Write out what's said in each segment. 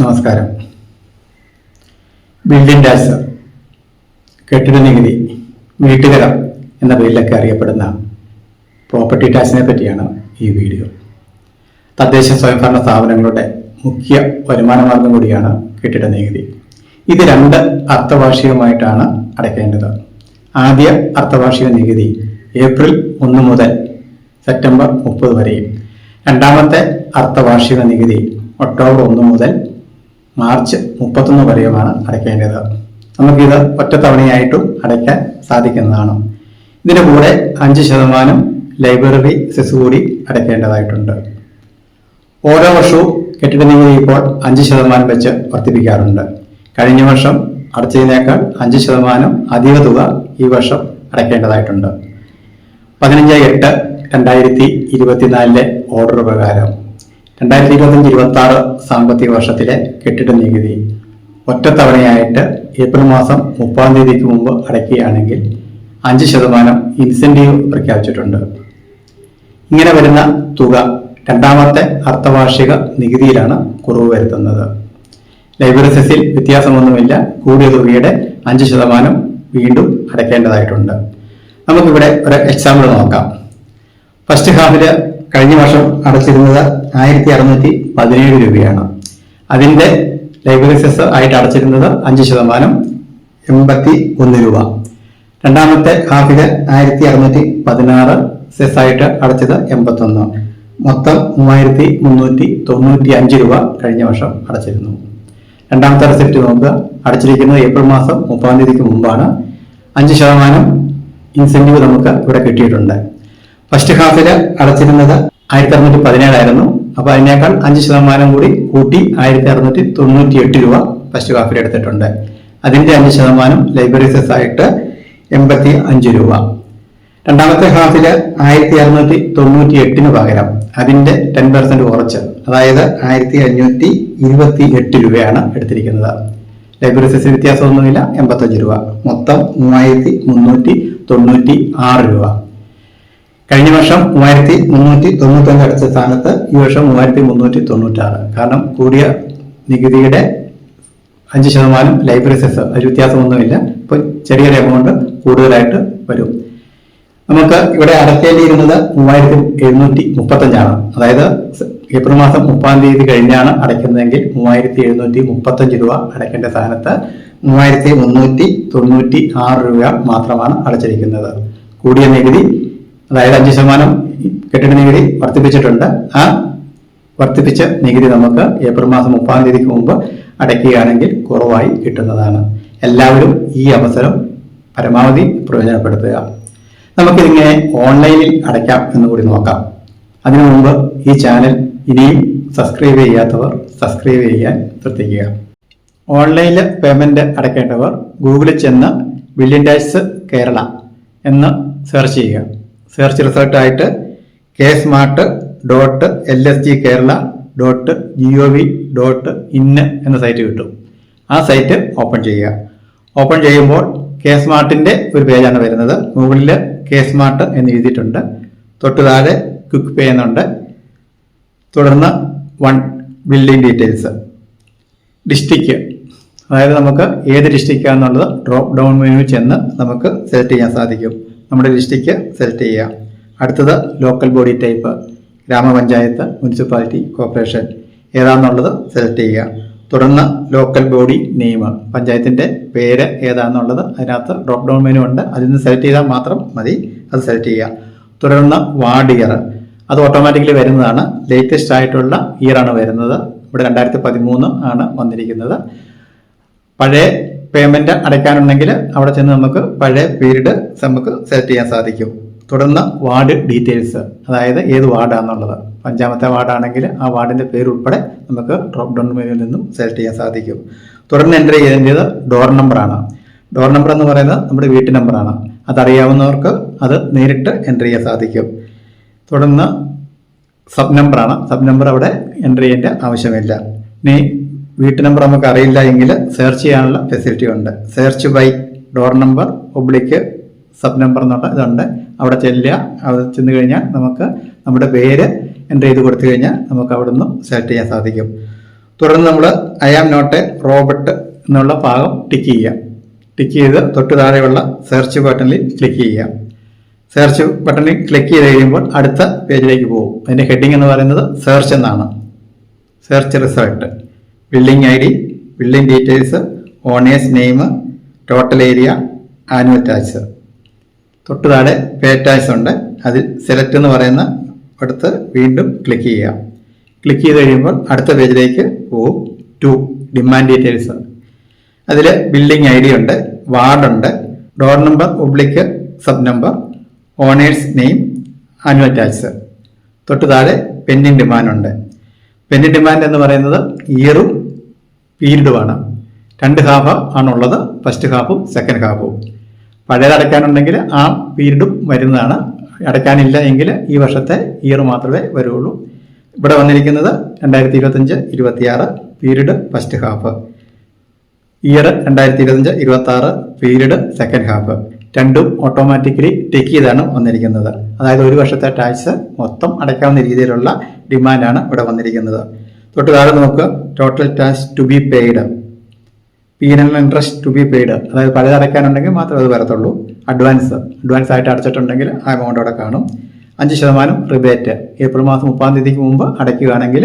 നമസ്കാരം. Building tax കെട്ടിട നികുതി വീട്ടുകര എന്ന പേരിലൊക്കെ അറിയപ്പെടുന്ന പ്രോപ്പർട്ടി ടാക്സിനെ പറ്റിയാണ് ഈ വീഡിയോ. തദ്ദേശ സ്വയംഭരണ സ്ഥാപനങ്ങളുടെ മുഖ്യ വരുമാന മാർഗം കൂടിയാണ് കെട്ടിട നികുതി. ഇത് രണ്ട് അർത്ഥവാർഷികമായിട്ടാണ് അടയ്ക്കേണ്ടത്. ആദ്യ അർത്ഥവാർഷിക നികുതി ഏപ്രിൽ ഒന്ന് മുതൽ സെപ്റ്റംബർ മുപ്പത് വരെയും. രണ്ടാമത്തെ അർത്ഥവാർഷിക നികുതി ഒക്ടോബർ ഒന്ന് മുതൽ മാർച്ച് മുപ്പത്തൊന്ന് വരെയുമാണ് അടയ്ക്കേണ്ടത്. നമുക്കിത് ഒറ്റത്തവണയായിട്ടും അടയ്ക്കാൻ സാധിക്കുന്നതാണ്. ഇതിന് കൂടെ അഞ്ച് ശതമാനം ലൈബ്രറി സെസ് കൂടി അടയ്ക്കേണ്ടതായിട്ടുണ്ട്. ഓരോ വർഷവും കെട്ടിട നികുതി ഇപ്പോൾ അഞ്ച് ശതമാനം വെച്ച് വർദ്ധിപ്പിക്കാറുണ്ട്. കഴിഞ്ഞ വർഷം അടച്ചതിനേക്കാൾ അഞ്ച് ശതമാനം അധിക തുക ഈ വർഷം അടയ്ക്കേണ്ടതായിട്ടുണ്ട്. പതിനഞ്ച് എട്ട് രണ്ടായിരത്തി ഇരുപത്തിനാലിലെ ഓർഡർ പ്രകാരം. രണ്ടായിരത്തി ഇരുപത്തഞ്ച് ഇരുപത്തി ആറ് സാമ്പത്തിക വർഷത്തിലെ കെട്ടിട നികുതി ഒറ്റത്തവണയായിട്ട് ഏപ്രിൽ മാസം മുപ്പതാം തീയതിക്ക് മുമ്പ് അടയ്ക്കുകയാണെങ്കിൽ അഞ്ച് ശതമാനം ഇൻസെന്റീവ് പ്രഖ്യാപിച്ചിട്ടുണ്ട്. ഇങ്ങനെ വരുന്ന തുക രണ്ടാമത്തെ അർത്ഥവാർഷിക നികുതിയിലാണ് കുറവ് വരുത്തുന്നത്. ലൈബ്രറി സെസിൽ വ്യത്യാസമൊന്നുമില്ല. കൂടിയ തുകയുടെ അഞ്ച് ശതമാനം വീണ്ടും അടയ്ക്കേണ്ടതായിട്ടുണ്ട്. നമുക്കിവിടെ ഒരു എക്സാമ്പിൾ നോക്കാം. ഫസ്റ്റ് ഹാഫിൽ കഴിഞ്ഞ വർഷം അടച്ചിരുന്നത് ആയിരത്തി അറുന്നൂറ്റി പതിനേഴ് രൂപയാണ്. അതിന്റെ ലൈബ്രറി സെസ് ആയിട്ട് അടച്ചിരുന്നത് അഞ്ച് ശതമാനം എൺപത്തി ഒന്ന് രൂപ. രണ്ടാമത്തെ ഹാഫിൽ ആയിരത്തി അറുന്നൂറ്റി പതിനാറ് സെസ് ആയിട്ട് അടച്ചത് എൺപത്തൊന്ന്. മൊത്തം മൂവായിരത്തി മുന്നൂറ്റി തൊണ്ണൂറ്റി അഞ്ച് രൂപ കഴിഞ്ഞ വർഷം അടച്ചിരുന്നു. രണ്ടാമത്തെ റെസിപ്റ്റ് നോക്കുക അടച്ചിരിക്കുന്നത് ഏപ്രിൽ മാസം മുപ്പതാം തീയതിക്ക് മുമ്പാണ്. അഞ്ച് ശതമാനം ഇൻസെന്റീവ് നമുക്ക് ഇവിടെ കിട്ടിയിട്ടുണ്ട്. ഫസ്റ്റ് ഹാഫിൽ അടച്ചിരുന്നത് ആയിരത്തി അറുന്നൂറ്റി പതിനേഴായിരുന്നു അപ്പൊ അതിനേക്കാൾ അഞ്ച് ശതമാനം കൂടി കൂട്ടി ആയിരത്തി അറുന്നൂറ്റി തൊണ്ണൂറ്റി എട്ട് രൂപ ഫസ്റ്റ് ഹാഫിൽ എടുത്തിട്ടുണ്ട്. അതിന്റെ അഞ്ച് ശതമാനം ലൈബ്രറി സെസ് ആയിട്ട് എൺപത്തി അഞ്ച് രൂപ. രണ്ടാമത്തെ ഹാഫിൽ ആയിരത്തി അറുന്നൂറ്റി തൊണ്ണൂറ്റി എട്ടിന് പകരം അതിന്റെ ടെൻ പെർസെന്റ് കുറച്ച് അതായത് ആയിരത്തി അഞ്ഞൂറ്റി ഇരുപത്തി എട്ട് രൂപയാണ് എടുത്തിരിക്കുന്നത്. ലൈബ്രറി സെസ് വ്യത്യാസമൊന്നുമില്ല എൺപത്തഞ്ച് രൂപ. മൊത്തം മൂവായിരത്തി മുന്നൂറ്റി തൊണ്ണൂറ്റി ആറ് രൂപ. കഴിഞ്ഞ വർഷം മൂവായിരത്തി മുന്നൂറ്റി തൊണ്ണൂറ്റഞ്ച് അടച്ച സ്ഥാനത്ത് ഈ വർഷം മൂവായിരത്തി മുന്നൂറ്റി തൊണ്ണൂറ്റാറ്. കാരണം കൂടിയ നികുതിയുടെ അഞ്ച് ശതമാനം ലൈബ്രറി സെസ് ഒരു വ്യത്യാസമൊന്നുമില്ല. ഇപ്പൊ ചെറിയൊരു എമൗണ്ട് കൂടുതലായിട്ട് വരും. നമുക്ക് ഇവിടെ അടയ്ക്കേണ്ടിയിരുന്നത് മൂവായിരത്തി എഴുന്നൂറ്റി മുപ്പത്തഞ്ചാണ്. അതായത് ഏപ്രിൽ മാസം മുപ്പതാം തീയതി കഴിഞ്ഞാണ് അടയ്ക്കുന്നതെങ്കിൽ മൂവായിരത്തി എഴുന്നൂറ്റി മുപ്പത്തഞ്ച് രൂപ അടയ്ക്കേണ്ട സ്ഥാനത്ത് മൂവായിരത്തി മുന്നൂറ്റി തൊണ്ണൂറ്റി ആറ് രൂപ മാത്രമാണ് അടച്ചിരിക്കുന്നത്. കൂടിയ നികുതി അതായത് അഞ്ച് ശതമാനം കെട്ടിട നികുതി വർദ്ധിപ്പിച്ചിട്ടുണ്ട്. ആ വർദ്ധിപ്പിച്ച നികുതി നമുക്ക് ഏപ്രിൽ മാസം മുപ്പതാം തീയതിക്ക് മുമ്പ് അടയ്ക്കുകയാണെങ്കിൽ കുറവായി കിട്ടുന്നതാണ്. എല്ലാവരും ഈ അവസരം പരമാവധി പ്രയോജനപ്പെടുത്തുക. നമുക്കിതിങ്ങനെ ഓൺലൈനിൽ അടയ്ക്കാം എന്ന് കൂടി നോക്കാം. അതിനു മുമ്പ് ഈ ചാനൽ ഇനിയും സബ്സ്ക്രൈബ് ചെയ്യാത്തവർ സബ്സ്ക്രൈബ് ചെയ്യാൻ ശ്രദ്ധിക്കുക. ഓൺലൈനിൽ പേയ്മെന്റ് അടയ്ക്കേണ്ടവർ ഗൂഗിളിൽ ചെന്ന് ബില്യൻ ടാക്സ് കേരള എന്ന് സെർച്ച് ചെയ്യുക. Search റിസൾട്ടായിട്ട് K smart dot L S G Kerala dot G O V dot ഇന്ന് എന്ന സൈറ്റ് കിട്ടും. ആ സൈറ്റ് ഓപ്പൺ ചെയ്യുക. ഓപ്പൺ ചെയ്യുമ്പോൾ കെ സ്മാർട്ടിന്റെ ഒരു പേജാണ് വരുന്നത്. മുകളിൽ കെ സ്മാർട്ട് എന്ന് എഴുതിയിട്ടുണ്ട്. തൊട്ട് താഴെ ക്വിക്ക് പേ എന്നുണ്ട്. തുടർന്ന് വൺ ബിൽഡിംഗ് ഡീറ്റെയിൽസ് ഡിസ്ട്രിക്റ്റ് അതായത് നമുക്ക് ഏത് ഡിസ്ട്രിക്റ്റാണെന്നുള്ളത് ഡ്രോപ്പ് ഡൗൺ മെനു ചെന്ന് നമുക്ക് സെലക്ട് ചെയ്യാൻ സാധിക്കും. നമ്മുടെ ലിസ്റ്റിക്ക് സെലക്ട് ചെയ്യുക. അടുത്തത് local body type grama panchayat municipality corporation. ഏതാണെന്നുള്ളത് select ചെയ്യുക. തുടർന്ന് ലോക്കൽ ബോഡി നെയിം പഞ്ചായത്തിന്റെ പേര് ഏതാണെന്നുള്ളത് അതിനകത്ത് ഡ്രോപ്പ് ഡൗൺ മെനു ഉണ്ട്. അതിൽ നിന്ന് സെലക്ട് ചെയ്താൽ മാത്രം മതി. അത് സെലക്ട് ചെയ്യുക. തുടർന്ന് വാർഡ് ഇയർ അത് ഓട്ടോമാറ്റിക്കലി വരുന്നതാണ്. ലേറ്റസ്റ്റ് ആയിട്ടുള്ള ഇയർ ആണ് വരുന്നത്. ഇവിടെ രണ്ടായിരത്തി പതിമൂന്ന് ആണ് വന്നിരിക്കുന്നത്. പഴയ പേയ്മെന്റ് അടയ്ക്കാനുണ്ടെങ്കിൽ അവിടെ ചെന്ന് നമുക്ക് പഴയ പീരീഡ് നമുക്ക് സെലക്ട് ചെയ്യാൻ സാധിക്കും. തുടർന്ന് വാർഡ് ഡീറ്റെയിൽസ് അതായത് ഏത് വാർഡാണെന്നുള്ളത് അഞ്ചാമത്തെ വാർഡാണെങ്കിൽ ആ വാർഡിന്റെ പേര് ഉൾപ്പെടെ നമുക്ക് ഡ്രോപ്പ് ഡൗൺ മെനുവിൽ നിന്നും സെലക്ട് ചെയ്യാൻ സാധിക്കും. തുടർന്ന് എന്റർ ചെയ്യേണ്ടത് ഡോർ നമ്പറാണ് ഡോർ നമ്പർ എന്ന് പറയുന്നത് നമ്മുടെ വീട്ടു നമ്പറാണ് അതറിയാവുന്നവർക്ക് അത് നേരിട്ട് എന്റർ ചെയ്യാൻ സാധിക്കും. തുടർന്ന് സബ് നമ്പറാണ് സബ് നമ്പർ അവിടെ എന്റർ ചെയ്യേണ്ട ആവശ്യമില്ല. ഇനി വീട്ടു നമ്പർ നമുക്ക് അറിയില്ല എങ്കിൽ സെർച്ച് ചെയ്യാനുള്ള ഫെസിലിറ്റി ഉണ്ട്. Search by door number oblique sub number എന്നുള്ള ഇതുണ്ട്. അവിടെ ചെല്ലുക. അവിടെ ചെന്ന് കഴിഞ്ഞാൽ നമുക്ക് നമ്മുടെ പേര് എന്റർ ചെയ്ത് കൊടുത്തു കഴിഞ്ഞാൽ നമുക്ക് അവിടെ നിന്ന് സെലക്ട് ചെയ്യാൻ സാധിക്കും. തുടർന്ന് നമ്മൾ I am not a robot എന്നുള്ള ഭാഗം ടിക്ക് ചെയ്യാം ടിക്ക് ചെയ്ത് തൊട്ട് താഴെയുള്ള സെർച്ച് ബട്ടണിൽ ക്ലിക്ക് ചെയ്യാം സെർച്ച് ബട്ടണിൽ ക്ലിക്ക് ചെയ്ത് കഴിയുമ്പോൾ അടുത്ത പേജിലേക്ക് പോകും. അതിന്റെ ഹെഡിങ് എന്ന് പറയുന്നത് സെർച്ച് എന്നാണ്. Search result building I D building details owners name total area annual tax തൊട്ട് താഴെ പേ ടാക്സ് ഉണ്ട്. അതിൽ സെലക്ട് എന്ന് പറയുന്ന അടുത്ത് വീണ്ടും ക്ലിക്ക് ചെയ്യുക. ക്ലിക്ക് ചെയ്ത് കഴിയുമ്പോൾ അടുത്ത പേജിലേക്ക് പോവും. ടു ഡിമാൻഡ് ഡീറ്റെയിൽസ് അതിൽ ബിൽഡിംഗ് ഐ ഡി ഉണ്ട് വാർഡുണ്ട് door number oblique sub number owner's name annual tax തൊട്ട് താഴെ പെൻഡിങ് ഡിമാൻഡ് ഉണ്ട്. പെൻഡിങ് ഡിമാൻഡ് എന്ന് പറയുന്നത് ഇയറും പീരീഡുമാണ് രണ്ട് ഹാഫ് ആണുള്ളത് ഫസ്റ്റ് ഹാഫും സെക്കൻഡ് ഹാഫും പഴയത് അടയ്ക്കാനുണ്ടെങ്കിൽ ആ പീരീഡും വരുന്നതാണ്. അടയ്ക്കാനില്ല എങ്കിൽ ഈ വർഷത്തെ ഇയർ മാത്രമേ വരുള്ളൂ. ഇവിടെ വന്നിരിക്കുന്നത് രണ്ടായിരത്തി ഇരുപത്തഞ്ച് ഇരുപത്തിയാറ് പീരീഡ് ഫസ്റ്റ് ഹാഫ് ഇയർ രണ്ടായിരത്തി ഇരുപത്തഞ്ച് ഇരുപത്തി ആറ് പീരീഡ് സെക്കൻഡ് ഹാഫ് രണ്ടും ഓട്ടോമാറ്റിക്കലി ടിക്ക് ചെയ്താണ് വന്നിരിക്കുന്നത്. അതായത് ഒരു വർഷത്തെ ടാക്സ് മൊത്തം അടയ്ക്കാവുന്ന രീതിയിലുള്ള ഡിമാൻഡാണ് ഇവിടെ വന്നിരിക്കുന്നത്. തൊട്ട് താഴെ നോക്കുക. Total tax to be paid penal interest to be paid അതായത് പഴയത് അടയ്ക്കാനുണ്ടെങ്കിൽ മാത്രമേ അത് വരത്തുള്ളൂ. അഡ്വാൻസ് അഡ്വാൻസ് ആയിട്ട് അടച്ചിട്ടുണ്ടെങ്കിൽ ആ എമൗണ്ട് അവിടെ കാണും. അഞ്ച് ശതമാനം റിബേറ്റ് ഏപ്രിൽ മാസം മുപ്പാം തീയതിക്ക് മുമ്പ് അടയ്ക്കുകയാണെങ്കിൽ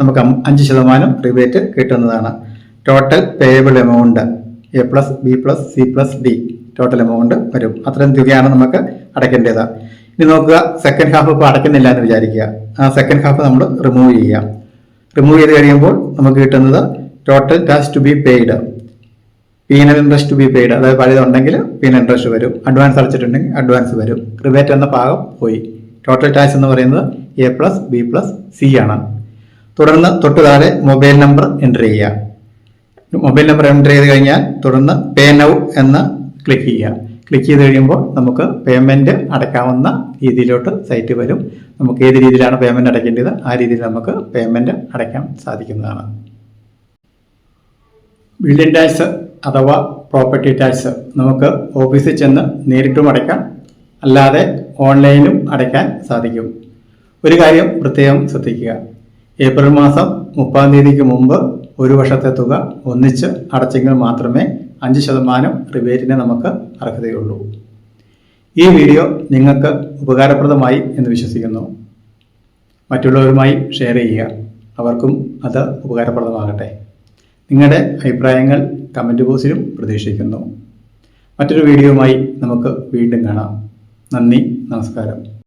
നമുക്ക് അഞ്ച് ശതമാനം റിബേറ്റ് കിട്ടുന്നതാണ്. Total payable amount A plus B plus C plus D total amount വരും. അത്രയും തുകയാണ് നമുക്ക് അടയ്ക്കേണ്ടത്. ഇനി നോക്കുക. സെക്കൻഡ് ഹാഫ് ഇപ്പോൾ അടയ്ക്കുന്നില്ല എന്ന് വിചാരിക്കുക. ആ സെക്കൻഡ് ഹാഫ് നമ്മൾ റിമൂവ് ചെയ്യുക. റിമൂവ് ചെയ്ത് കഴിയുമ്പോൾ നമുക്ക് കിട്ടുന്നത് total tax to be paid penal interest to be paid അതായത് പഴയതുണ്ടെങ്കിൽ പീനൽ ഇൻട്രസ്റ്റ് വരും. അഡ്വാൻസ് അടച്ചിട്ടുണ്ടെങ്കിൽ അഡ്വാൻസ് വരും. റിബേറ്റ് എന്ന ഭാഗം പോയി. ടോട്ടൽ ടാക്സ് എന്ന് പറയുന്നത് A plus B plus C ആണ്. തുടർന്ന് തൊട്ട് താഴെ മൊബൈൽ നമ്പർ എന്റർ ചെയ്യുക. മൊബൈൽ നമ്പർ എന്റർ ചെയ്ത് കഴിഞ്ഞാൽ തുടർന്ന് പേ നൗ എന്ന് ക്ലിക്ക് ചെയ്യുക. ക്ലിക്ക് ചെയ്ത് കഴിയുമ്പോൾ നമുക്ക് പേയ്മെന്റ് അടയ്ക്കാവുന്ന രീതിയിലോട്ട് സൈറ്റ് വരും. നമുക്ക് ഏത് രീതിയിലാണ് പേയ്മെന്റ് അടയ്ക്കേണ്ടത്? ആ രീതിയിൽ നമുക്ക് പേയ്മെന്റ് അടയ്ക്കാൻ സാധിക്കുന്നതാണ്. ബിൽഡിംഗ് ടാക്സ് അഥവാ പ്രോപ്പർട്ടി ടാക്സ് നമുക്ക് ഓഫീസിൽ ചെന്ന് നേരിട്ടും അടയ്ക്കാം. അല്ലാതെ ഓൺലൈനും അടയ്ക്കാൻ സാധിക്കും. ഒരു കാര്യം പ്രത്യേകം ശ്രദ്ധിക്കുക. ഏപ്രിൽ മാസം മുപ്പതാം തീയതിക്ക് മുമ്പ് ഒരു വർഷത്തെ തുക ഒന്നിച്ച് അടച്ചെങ്കിൽ മാത്രമേ അഞ്ച് ശതമാനം റിബേറ്റിനെ നമുക്ക് അർഹതയുള്ളൂ. ഈ വീഡിയോ നിങ്ങൾക്ക് ഉപകാരപ്രദമായി എന്ന് വിശ്വസിക്കുന്നു. മറ്റുള്ളവരുമായി ഷെയർ ചെയ്യുക. അവർക്കും അത് ഉപകാരപ്രദമാകട്ടെ. നിങ്ങളുടെ അഭിപ്രായങ്ങൾ കമന്റ് ബോക്സിലും പ്രതീക്ഷിക്കുന്നു. മറ്റൊരു വീഡിയോയുമായി നമുക്ക് വീണ്ടും കാണാം. നന്ദി നമസ്കാരം.